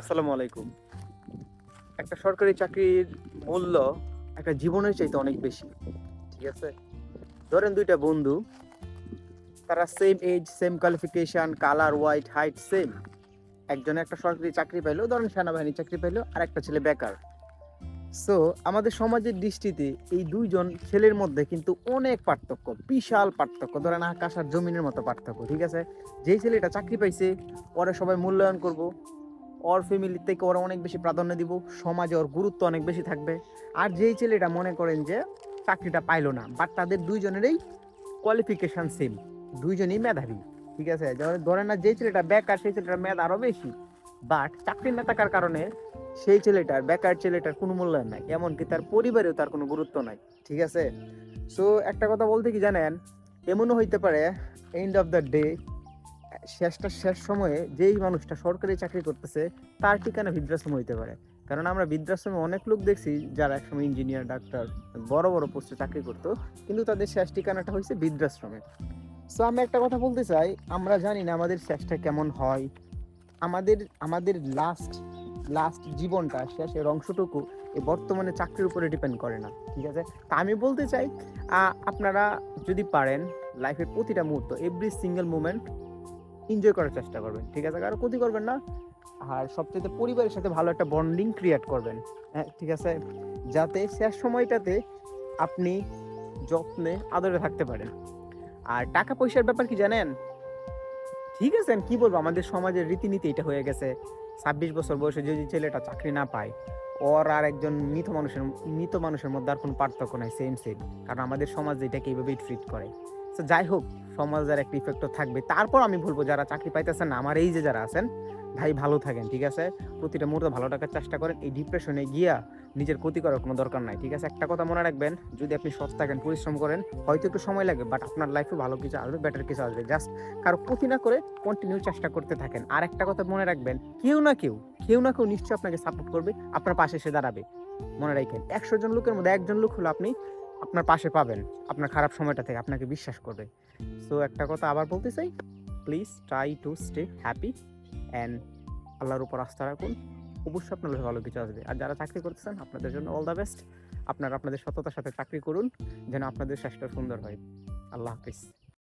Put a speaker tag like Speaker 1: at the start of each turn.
Speaker 1: আসসালামু আলাইকুম। একটা সরকারি চাকরির মূল্য একটা জীবনের চাইতে অনেক বেশি, ঠিক আছে? ধরেন দুইটা বন্ধু, তারা same age same qualification colour white height same একজনে একটা সরকারি চাকরি পাইলো, ধরেন সেনাবাহিনী চাকরি পাইলো, আর একটা ছেলে বেকার। সো আমাদের সমাজের দৃষ্টিতে এই দুইজন ছেলের মধ্যে কিন্তু অনেক পার্থক্য, বিশাল পার্থক্য। ধরেন আকাশ আর জমিনের মতো পার্থক্য, ঠিক আছে? যেই ছেলেটা চাকরি পাইছে, পরে সবাই মূল্যায়ন করব ওর ফ্যামিলি থেকে ওরা অনেক বেশি প্রাধান্য দিব, সমাজে ওর গুরুত্ব অনেক বেশি থাকবে। আর যেই ছেলেটা মনে করেন যে চাকরিটা পাইলো না বাট তাদের দুইজনেরই কোয়ালিফিকেশন সেম দুইজনই মেধাবী, ঠিক আছে? ধরে- ধরেন না যেই ছেলেটা বেকার, সেই ছেলেটার মেধ আরও বেশি বাট চাকরি না থাকার কারণে সেই ছেলেটার, বেকার ছেলেটার কোনো মূল্যায়ন নাই, এমনকি তার পরিবারেও তার কোনো গুরুত্ব নাই, ঠিক আছে? সো একটা কথা বলতে কি জানেন? এমনও হইতে পারে এন্ড অফ দ্য ডে শেষটা শেষ সময়ে যেই মানুষটা সরকারি চাকরি করতেছে, তার ঠিকানা বৃদ্ধাশ্রম হইতে পারে। কারণ আমরা বৃদ্ধাশ্রমে অনেক লোক দেখছি যারা একসময় ইঞ্জিনিয়ার ডাক্তার বড় বড় পোস্টে চাকরি করতো, কিন্তু তাদের শেষ ঠিকানাটা হয়েছে বৃদ্ধাশ্রমে। সো আমি একটা কথা বলতে চাই, আমরা জানি না আমাদের শেষটা কেমন হয়। আমাদের আমাদের লাস্ট লাস্ট জীবনটা, শেষের অংশটুকু এই বর্তমানে চাকরির উপরে ডিপেন্ড করে না, ঠিক আছে? তা আমি বলতে চাই আপনারা যদি পারেন লাইফের প্রতিটা মুহূর্ত এভরি সিঙ্গেল মুমেন্ট এনজয় করার চেষ্টা করবেন, ঠিক আছে? কারও ক্ষতি করবেন না। আর সবচেয়ে পরিবারের সাথে ভালো একটা বন্ডিং ক্রিয়েট করবেন হ্যাঁ ঠিক আছে? যাতে শেষ সময়টাতে আপনি যত্নে আদরে থাকতে পারেন। আর টাকা পয়সার ব্যাপার কি জানেন? ঠিক আছে কি বলব? আমাদের সমাজের রীতিনীতি এটা হয়ে গেছে। ছাব্বিশ বছর বয়সে যদি ছেলেটা চাকরি না পায়, ওর আর একজন মৃত মানুষের মৃত মানুষের মধ্যে আর কোনো পার্থক্য নাই সেম সেম কারণ আমাদের সমাজ এটাকে এইভাবেই ট্রিট করে। তো যাই হোক সমাজের একটা ইফেক্টও থাকবে। তারপর আমি বলব, যারা চাকরি পাইতেছেন, আমার এই যে যারা আছেন, ভাই ভালো থাকেন, ঠিক আছে? প্রতিটা মুহূর্তে ভালো থাকার চেষ্টা করেন। এই ডিপ্রেশনে গিয়া নিজের ক্ষতি করার কোনো দরকার নাই, ঠিক আছে? একটা কথা মনে রাখবেন, যদি আপনি সৎ থাকেন, পরিশ্রম করেন, হয়তো একটু সময় লাগবে বাট আপনার লাইফে ভালো কিছু আসবে বেটার কিছু আসবে। জাস্ট কারও ক্ষতি না করে কন্টিনিউ চেষ্টা করতে থাকেন। আর একটা কথা মনে রাখবেন, কেউ না কেউ কেউ না কেউ নিশ্চয়ই আপনাকে সাপোর্ট করবে, আপনার পাশে এসে দাঁড়াবে। মনে রাখেন, একশো জন লোকের মধ্যে একজন লোক হলো আপনি আপনার পাশে পাবেন। আপনার খারাপ সময়টা থেকে আপনাকে বিশ্বাস করবে। সো একটা কথা আবার বলতে চাই। Please try to stay happy and আল্লাহর উপর আস্থা রাখুন। অবশ্যই আপনার ভালো কিছু আসবে। আর যারা চাকরি করতেছেন, আপনাদের জন্য অল দ্য বেস্ট আপনারা আপনাদের সততার সাথে চাকরি করুন, যেন আপনাদের শেষটা সুন্দর হয়। আল্লাহ হাফিজ।